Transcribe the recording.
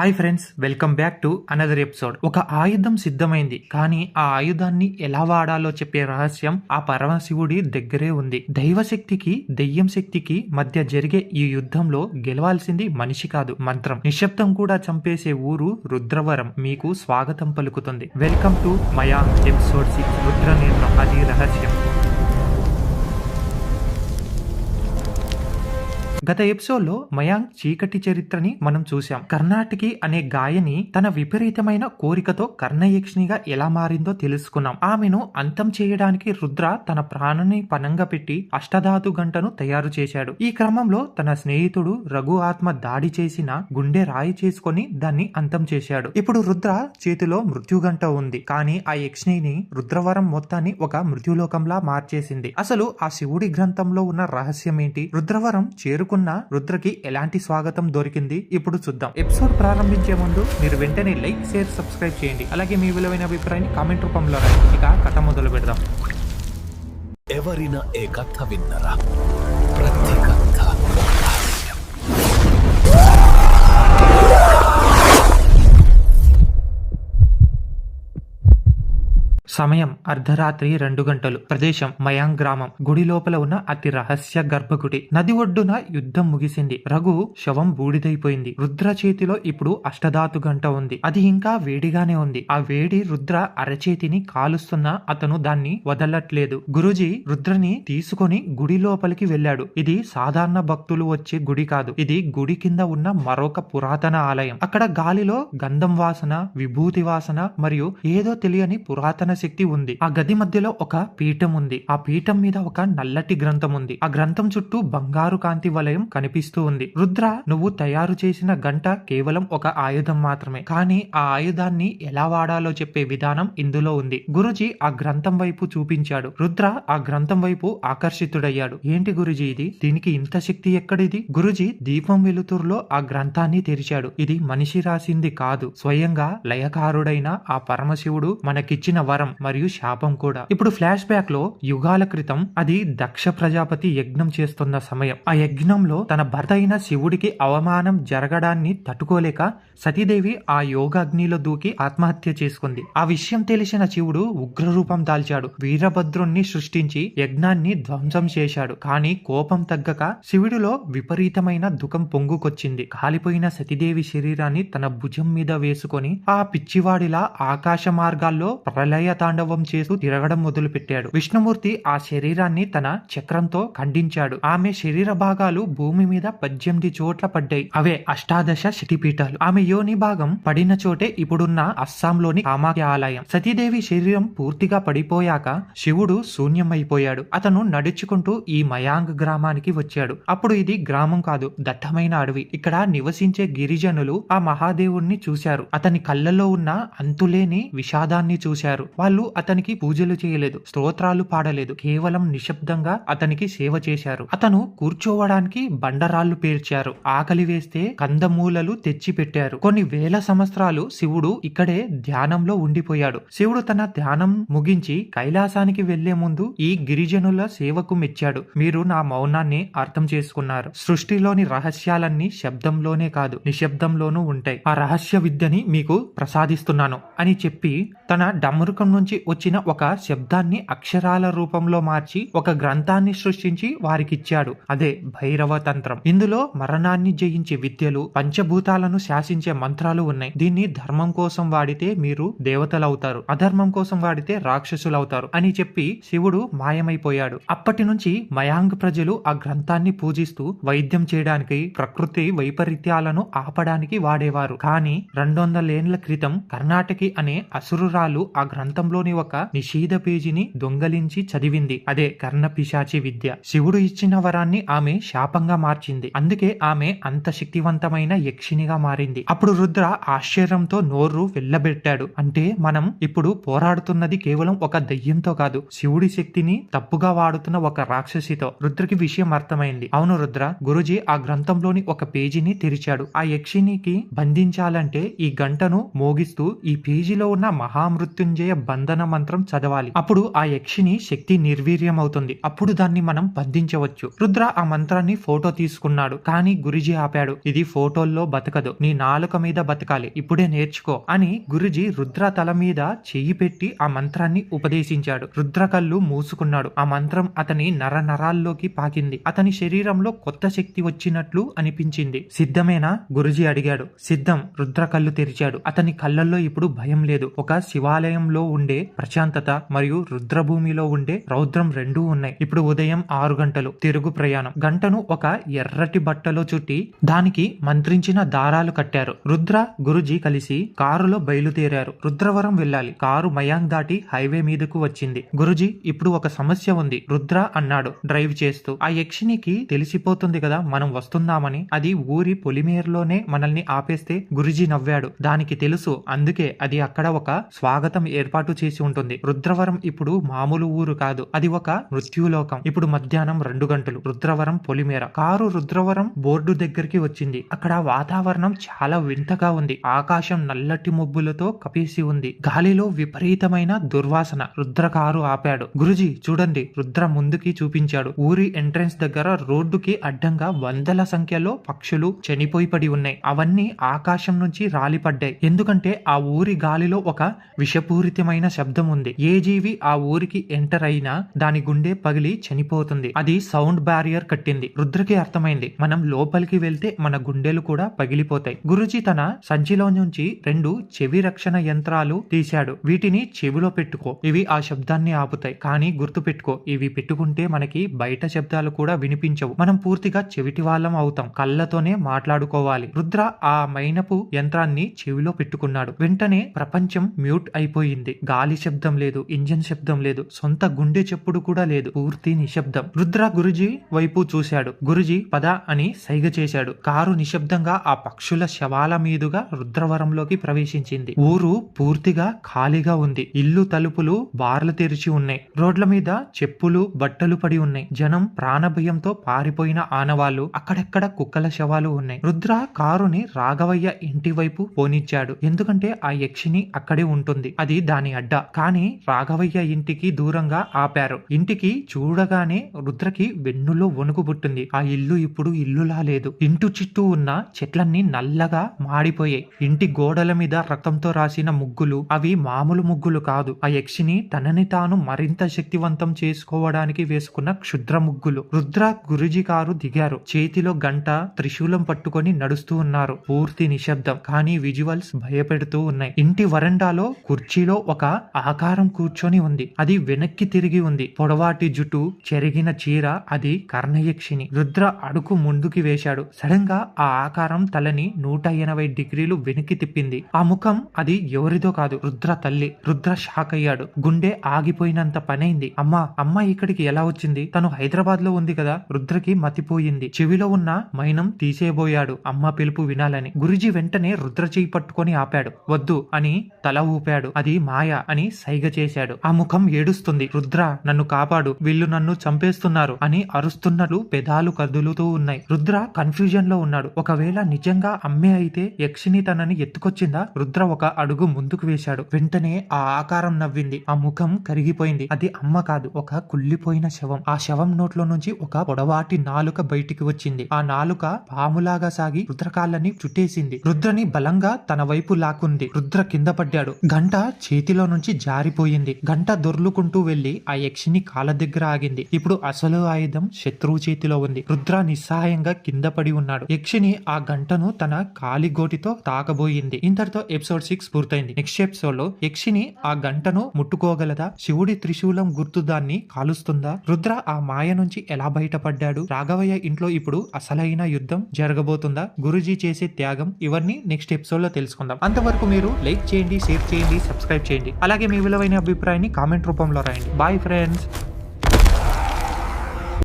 Hi friends welcome back to another episode ఒక ఆయుధం సిద్ధమైంది కానీ ఆ ఆయుధాన్ని ఎలా వాడాలో చెప్పే రహస్యం ఆ పరమశివుడి దగ్గరే ఉంది. దైవశక్తికి దెయ్యం శక్తికి మధ్య జరిగే ఈ యుద్ధంలో గెలవాల్సింది మనిషి కాదు మంత్రం. నిశ్శబ్దం కూడా చంపేసే ఊరు రుద్రవరం. మీకు స్వాగతం పలుకుతుంది. Welcome to Maya episode six Rudra Netram అది రహస్యం. గత ఎపిసోడ్లో మయాంక్ చీకటి చరిత్రని మనం చూసాం కర్ణాటకి అనే గాయని తన విపరీతమైన కోరికతో కర్ణయక్షినిగా ఎలా మారిందో తెలుసుకున్నాం. ఆమెను అంతం చేయడానికి రుద్ర తన ప్రాణాన్ని పనంగా పెట్టి అష్టధాతు గంటను తయారు చేశాడు. ఈ క్రమంలో తన స్నేహితుడు రఘు ఆత్మ దాడి చేసిన గుండె రాయి చేసుకొని దాన్ని అంతం చేశాడు. ఇప్పుడు రుద్ర చేతిలో మృత్యుగంట ఉంది. కానీ ఆ యక్షిని రుద్రవరం మొత్తాన్ని ఒక మృత్యులోకంలా మార్చేసింది. అసలు ఆ శివుడి గ్రంథంలో ఉన్న రహస్యం ఏంటి రుద్రవరం చేరుకున్న రుద్రకి ఎలాంటి స్వాగతం దొరికింది? ఇప్పుడు చూద్దాం. ఎపిసోడ్ ప్రారంభించే ముందు మీరు వెంటనే లైక్ షేర్ సబ్స్క్రైబ్ చేయండి. అలాగే మీ విలువైన అభిప్రాయాన్ని కామెంట్ రూపంలో రాయండి. ఇక కథ మొదలు పెడదాం ఎవరైనా ఏ కథ విన్నరా? సమయం అర్ధరాత్రి రెండు గంటలు. ప్రదేశం మయాంగ్ గ్రామం. గుడి లోపల ఉన్న అతి రహస్య గర్భగుడి. నది ఒడ్డున యుద్ధం ముగిసింది. రఘు శవం బూడిదైపోయింది. రుద్ర చేతిలో ఇప్పుడు అష్టధాతు గంట ఉంది. అది ఇంకా వేడిగానే ఉంది. ఆ వేడి రుద్ర అరచేతిని కాలుస్తున్నా అతను దాన్ని వదలట్లేదు. గురుజీ రుద్రని తీసుకొని గుడి లోపలికి వెళ్ళాడు. ఇది సాధారణ భక్తులు వచ్చే గుడి కాదు. ఇది గుడి కింద ఉన్న మరొక పురాతన ఆలయం. అక్కడ గాలిలో గంధం వాసన విభూతి వాసన మరియు ఏదో తెలియని పురాతన శక్తి ఉంది. ఆ గది మధ్యలో ఒక పీఠం ఉంది. ఆ పీఠం మీద ఒక నల్లటి గ్రంథం ఉంది. ఆ గ్రంథం చుట్టూ బంగారు కాంతి వలయం కనిపిస్తూ ఉంది. రుద్ర నువ్వు తయారు చేసిన గంట కేవలం ఒక ఆయుధం మాత్రమే. కానీ ఆ ఆయుధాన్ని ఎలా వాడాలో చెప్పే విధానం ఇందులో ఉంది. గురుజీ ఆ గ్రంథం వైపు చూపించాడు. రుద్ర ఆ గ్రంథం వైపు ఆకర్షితుడయ్యాడు. ఏంటి గురుజీ ఇది? దీనికి ఇంత శక్తి ఎక్కడిది? గురుజీ దీపం వెలుతురులో ఆ గ్రంథాన్ని తెరిచాడు. ఇది మనిషి రాసింది కాదు. స్వయంగా లయకారుడైన ఆ పరమశివుడు మనకిచ్చిన వరం. మరియు శాపం కూడా. ఇప్పుడు ఫ్లాష్ బ్యాక్లో యుగాల క్రితం అది దక్ష ప్రజాపతి యజ్ఞం చేస్తున్న సమయం. ఆ యజ్ఞంలో తన భర్త అయిన శివుడికి అవమానం జరగడాన్ని తట్టుకోలేక సతీదేవి ఆ యోగాగ్నిలో దూకి ఆత్మహత్య చేసుకుంది. ఆ విషయం తెలిసిన శివుడు ఉగ్రరూపం దాల్చాడు. వీరభద్రుణ్ణి సృష్టించి యజ్ఞాన్ని ధ్వంసం చేశాడు. కానీ కోపం తగ్గక శివుడిలో విపరీతమైన దుఃఖం పొంగుకొచ్చింది. కాలిపోయిన సతీదేవి శరీరాన్ని తన భుజం మీద వేసుకొని ఆ పిచ్చివాడిలా ఆకాశ మార్గాల్లో ప్రళయ తాండవం చేస్తూ తిరగడం మొదలుపెట్టాడు. విష్ణుమూర్తి ఆ శరీరాన్ని తన చక్రంతో ఖండించాడు. ఆమె శరీర భాగాలు భూమి మీద పద్దెనిమిది చోట్ల పడ్డాయి. అవే అష్టాదశ శక్తిపీఠాలు. ఆమె యోని భాగం పడిన చోటే ఇప్పుడున్న అస్సాంలోని కామాఖ్య ఆలయం. సతీదేవి శరీరం పూర్తిగా పడిపోయాక శివుడు శూన్యమైపోయాడు. అతను నడుచుకుంటూ ఈ మయాంగ్ గ్రామానికి వచ్చాడు. అప్పుడు ఇది గ్రామం కాదు దట్టమైన అడవి. ఇక్కడ నివసించే గిరిజనులు ఆ మహాదేవుణ్ణి చూశారు. అతని కళ్ళలో ఉన్న అంతులేని విషాదాన్ని చూశారు. వాళ్ళు అతనికి పూజలు చేయలేదు స్తోత్రాలు పాడలేదు. కేవలం నిశ్శబ్దంగా అతనికి సేవ చేశారు. అతను కూర్చోవడానికి బండరాళ్ళు పేర్చారు. ఆకలి వేస్తే కందమూలలు తెచ్చి పెట్టారు కొన్ని వేల సంవత్సరాలు శివుడు ఇక్కడే ధ్యానంలో ఉండిపోయాడు. శివుడు తన ధ్యానం ముగించి కైలాసానికి వెళ్ళే ముందు ఈ గిరిజనుల సేవకు మెచ్చాడు. మీరు నా మౌనాన్ని అర్థం చేసుకున్నారు. సృష్టిలోని రహస్యాలన్నీ శబ్దంలోనే కాదు నిశ్శబ్దంలోనూ ఉంటాయి. ఆ రహస్య విద్యని మీకు ప్రసాదిస్తున్నాను అని చెప్పి తన డమరుకం నుంచి వచ్చిన ఒక శబ్దాన్ని అక్షరాల రూపంలో మార్చి ఒక గ్రంథాన్ని సృష్టించి వారికిచ్చాడు. అదే భైరవ తంత్రం. ఇందులో మరణాన్ని జయించే విద్యలు పంచభూతాలను శాసించే మంత్రాలు ఉన్నాయి. దీన్ని ధర్మం కోసం వాడితే మీరు దేవతలవుతారు. అధర్మం కోసం వాడితే రాక్షసులవుతారు అని చెప్పి శివుడు మాయమైపోయాడు. అప్పటి నుంచి మయాంగ్ ప్రజలు ఆ గ్రంథాన్ని పూజిస్తూ వైద్యం చేయడానికి ప్రకృతి వైపరీత్యాలను ఆపడానికి వాడేవారు. కానీ రెండు వందలేండ్ల క్రితం కర్ణాటకి అనే అసురు అసురురాలు ఆ గ్రంథంలోని ఒక నిషేధ పేజీని దొంగలించి చదివింది. అదే కర్ణ పిశాచి విద్య. శివుడు ఇచ్చిన వరాన్ని ఆమె శాపంగా మార్చింది. అందుకే ఆమె అంత శక్తివంతమైన యక్షినిగా మారింది. అప్పుడు రుద్ర ఆశ్చర్యంతో నోరు వెళ్ళబెట్టాడు. అంటే మనం ఇప్పుడు పోరాడుతున్నది కేవలం ఒక దయ్యంతో కాదు. శివుడి శక్తిని తప్పుగా వాడుతున్న ఒక రాక్షసితో. రుద్రకి విషయం అర్థమైంది. అవును రుద్ర గురుజీ ఆ గ్రంథంలోని ఒక పేజీని తెరిచాడు. ఆ యక్షినికి బంధించాలంటే ఈ గంటను మోగిస్తూ ఈ పేజీలో ఉన్న మహా మహామృత్యుంజయ బంధన మంత్రం చదవాలి. అప్పుడు ఆ యక్షిని శక్తి నిర్వీర్యం అవుతుంది అప్పుడు దాన్ని మనం బంధించవచ్చు. రుద్ర ఆ మంత్రాన్ని ఫోటో తీసుకున్నాడు. కానీ గురుజీ ఆపాడు. ఇది ఫోటోల్లో బతకదు. నీ నాలుక మీద బతకాలి. ఇప్పుడే నేర్చుకో అని గురుజీ రుద్ర తల మీద చెయ్యి పెట్టి ఆ మంత్రాన్ని ఉపదేశించాడు. రుద్ర కళ్ళు మూసుకున్నాడు. ఆ మంత్రం అతని నర నరాల్లోకి పాకింది. అతని శరీరంలో కొత్త శక్తి వచ్చినట్లు అనిపించింది. సిద్ధమేనా? గురుజీ అడిగాడు. సిద్ధం. రుద్ర కళ్ళు తెరిచాడు. అతని కళ్ళల్లో ఇప్పుడు భయం లేదు. ఒక శివాలయంలో ఉండే ప్రశాంతత మరియు రుద్రభూమిలో ఉండే రౌద్రం రెండూ ఉన్నాయి. ఇప్పుడు ఉదయం ఆరు గంటలు తిరుగు ప్రయాణం. గంటను ఒక ఎర్రటి బట్టలో చుట్టి దానికి మంత్రించిన దారాలు కట్టారు. రుద్ర గురుజీ కలిసి కారులో బయలుదేరారు. రుద్రవరం వెళ్ళాలి. కారు మయాంగ్ దాటి హైవే మీదకు వచ్చింది. గురుజీ ఇప్పుడు ఒక సమస్య ఉంది. రుద్ర అన్నాడు. డ్రైవ్ చేస్తూ. ఆ యక్షినికి తెలిసిపోతుంది కదా మనం వస్తున్నామని. అది ఊరి పొలిమేరులోనే మనల్ని ఆపేస్తే గురుజీ నవ్వాడు. దానికి తెలుసు. అందుకే అది అక్కడ ఒక స్వా స్వాగతం ఏర్పాటు చేసి ఉంటుంది. రుద్రవరం ఇప్పుడు మామూలు ఊరు కాదు. అది ఒక మృత్యులోకం. ఇప్పుడు మధ్యాహ్నం రెండు గంటలు. రుద్రవరం పొలిమేర. కారు రుద్రవరం బోర్డు దగ్గరికి వచ్చింది. అక్కడ వాతావరణం చాలా వింతగా ఉంది. ఆకాశం నల్లటి మబ్బులతో కపేసి ఉంది. గాలిలో విపరీతమైన దుర్వాసన. రుద్ర కారు ఆపాడు. గురుజీ చూడండి. రుద్ర ముందుకి చూపించాడు. ఊరి ఎంట్రన్స్ దగ్గర రోడ్డుకి అడ్డంగా వందల సంఖ్యలో పక్షులు చనిపోయి పడి ఉన్నాయి. అవన్నీ ఆకాశం నుంచి రాలిపడ్డాయి. ఎందుకంటే ఆ ఊరి గాలిలో ఒక విషపూరితమైన శబ్దం ఉంది ఏ జీవి ఆ ఊరికి ఎంటర్ అయినా దాని గుండె పగిలి చనిపోతుంది. అది సౌండ్ బ్యారియర్ కట్టింది. రుద్రకి అర్థమైంది. మనం లోపలికి వెళ్తే మన గుండెలు కూడా పగిలిపోతాయి. గురుజీ తన సంచిలో నుంచి రెండు చెవి రక్షణ యంత్రాలు తీశాడు. వీటిని చెవిలో పెట్టుకో. ఇవి ఆ శబ్దాన్ని ఆపుతాయి. కానీ గుర్తు పెట్టుకో. ఇవి పెట్టుకుంటే మనకి బయట శబ్దాలు కూడా వినిపించవు. మనం పూర్తిగా చెవిటి వాళ్ళం అవుతాం. కళ్ళతోనే మాట్లాడుకోవాలి. రుద్ర ఆ మైనపు యంత్రాన్ని చెవిలో పెట్టుకున్నాడు. వెంటనే ప్రపంచం మ్యూట్ అయిపోయింది. గాలి శబ్దం లేదు ఇంజన్ శబ్దం లేదు సొంత గుండె చెప్పుడు కూడా లేదు. పూర్తి నిశ్శబ్దం. రుద్ర గురుజీ వైపు చూశాడు. గురుజీ పద అని సైగ చేశాడు. కారు నిశ్శబ్దంగా ఆ పక్షుల శవాల మీదుగా రుద్రవరంలోకి ప్రవేశించింది. ఊరు పూర్తిగా ఖాళీగా ఉంది. ఇల్లు తలుపులు బార్లు తెరిచి ఉన్నాయి. రోడ్ల మీద చెప్పులు బట్టలు పడి ఉన్నాయి. జనం ప్రాణభయంతో పారిపోయిన ఆనవాళ్ళు అక్కడెక్కడ కుక్కల శవాలు ఉన్నాయి. రుద్ర కారుని రాఘవయ్య ఇంటి వైపు పోనిచ్చాడు. ఎందుకంటే ఆ యక్షిని అక్కడే ఉంటుంది అది దాని అడ్డ. కానీ రాఘవయ్య ఇంటికి దూరంగా ఆపారు. ఇంటికి చూడగానే రుద్రకి వెన్నులో వణుకు పుట్టింది. ఆ ఇల్లు ఇప్పుడు ఇల్లులా లేదు. ఇంటి చుట్టూ ఉన్న చెట్లన్నీ నల్లగా మాడిపోయాయి. ఇంటి గోడల మీద రక్తంతో రాసిన ముగ్గులు అవి మామూలు ముగ్గులు కాదు. ఆ యక్షిని తనని తాను మరింత శక్తివంతం చేసుకోవడానికి వేసుకున్న క్షుద్ర ముగ్గులు. రుద్ర గురుజీ కారు దిగారు. చేతిలో గంట త్రిశూలం పట్టుకొని నడుస్తూ ఉన్నారు. పూర్తి నిశ్శబ్దం. కానీ విజువల్స్ భయపెడుతూ ఉన్నాయి. ఇంటి వరండాలో కుర్చీలో ఒక ఆకారం కూర్చొని ఉంది. అది వెనక్కి తిరిగి ఉంది. పొడవాటి జుట్టు చెరిగిన చీర అది కర్ణయక్షిని. రుద్ర అడుగు ముందుకి వేశాడు. సడన్గా ఆ ఆకారం తలని నూట ఎనభై డిగ్రీలు వెనక్కి తిప్పింది. ఆ ముఖం అది ఎవరిదో కాదు. రుద్ర తల్లి. రుద్ర షాక్ అయ్యాడు. గుండె ఆగిపోయినంత పనైంది. అమ్మా అమ్మ ఇక్కడికి ఎలా వచ్చింది? తను హైదరాబాద్లో ఉంది కదా? రుద్రకి మతిపోయింది. చెవిలో ఉన్న మైనం తీసేయబోయాడు అమ్మ పిలుపు వినాలని. గురుజీ వెంటనే రుద్ర చేయి పట్టుకొని ఆపాడు. వద్దు అని తల ఊపాడు. అది మాయ అని సైగ చేశాడు. ఆ ముఖం ఏడుస్తుంది. రుద్ర నన్ను కాపాడు. వీళ్ళు నన్ను చంపేస్తున్నారు అని అరుస్తున్నట్లు పెదాలు కదులుతూ ఉన్నాయి. రుద్ర కన్ఫ్యూజన్లో ఉన్నాడు. ఒకవేళ నిజంగా అమ్మే అయితే యక్షిని తనని ఎత్తుకొచ్చిందా? రుద్ర ఒక అడుగు ముందుకు వేశాడు. వెంటనే ఆ ఆకారం నవ్వింది. ఆ ముఖం కరిగిపోయింది. అది అమ్మ కాదు ఒక కుళ్ళిపోయిన శవం. ఆ శవం నోట్లో నుంచి ఒక పొడవాటి నాలుక బయటికి వచ్చింది. ఆ నాలుక పాములాగా సాగి రుద్రకాళ్ళని చుట్టేసింది. రుద్రని బలంగా తన వైపు లాక్కుంది. రుద్ర కింద పడ్డాడు. గంట చేతిలో నుంచి జారిపోయింది. గంట దొర్లుకుంటూ వెళ్ళి ఆ యక్షిని కాళ్ళ దగ్గర ఆగింది. ఇప్పుడు అసలు ఆయుధం శత్రువు చేతిలో ఉంది. రుద్ర నిస్సహాయంగా కింద పడి ఉన్నాడు. యక్షిని ఆ గంటను తన కాలిగోటితో తాకబోయింది. ఇంతటితో ఎపిసోడ్ సిక్స్ పూర్తయింది. నెక్స్ట్ ఎపిసోడ్లో యక్షిని ఆ గంటను ముట్టుకోగలదా? శివుడి త్రిశూలం గుర్తు దాన్ని కాలుస్తుందా? రుద్ర ఆ మాయ నుంచి ఎలా బయటపడ్డాడు? రాఘవయ్య ఇంట్లో ఇప్పుడు అసలైన యుద్ధం జరగబోతుందా? గురుజీ చేసే త్యాగం ఇవన్నీ నెక్స్ట్ ఎపిసోడ్లో తెలుసుకుందాం. అంతవరకు మీరు లైక్ చేయండి షేర్ చేయండి సబ్స్క్రైబ్ చేయండి. అలాగే మీ విలువైన అభిప్రాయాన్ని కామెంట్ రూపంలో రాయండి. Bye friends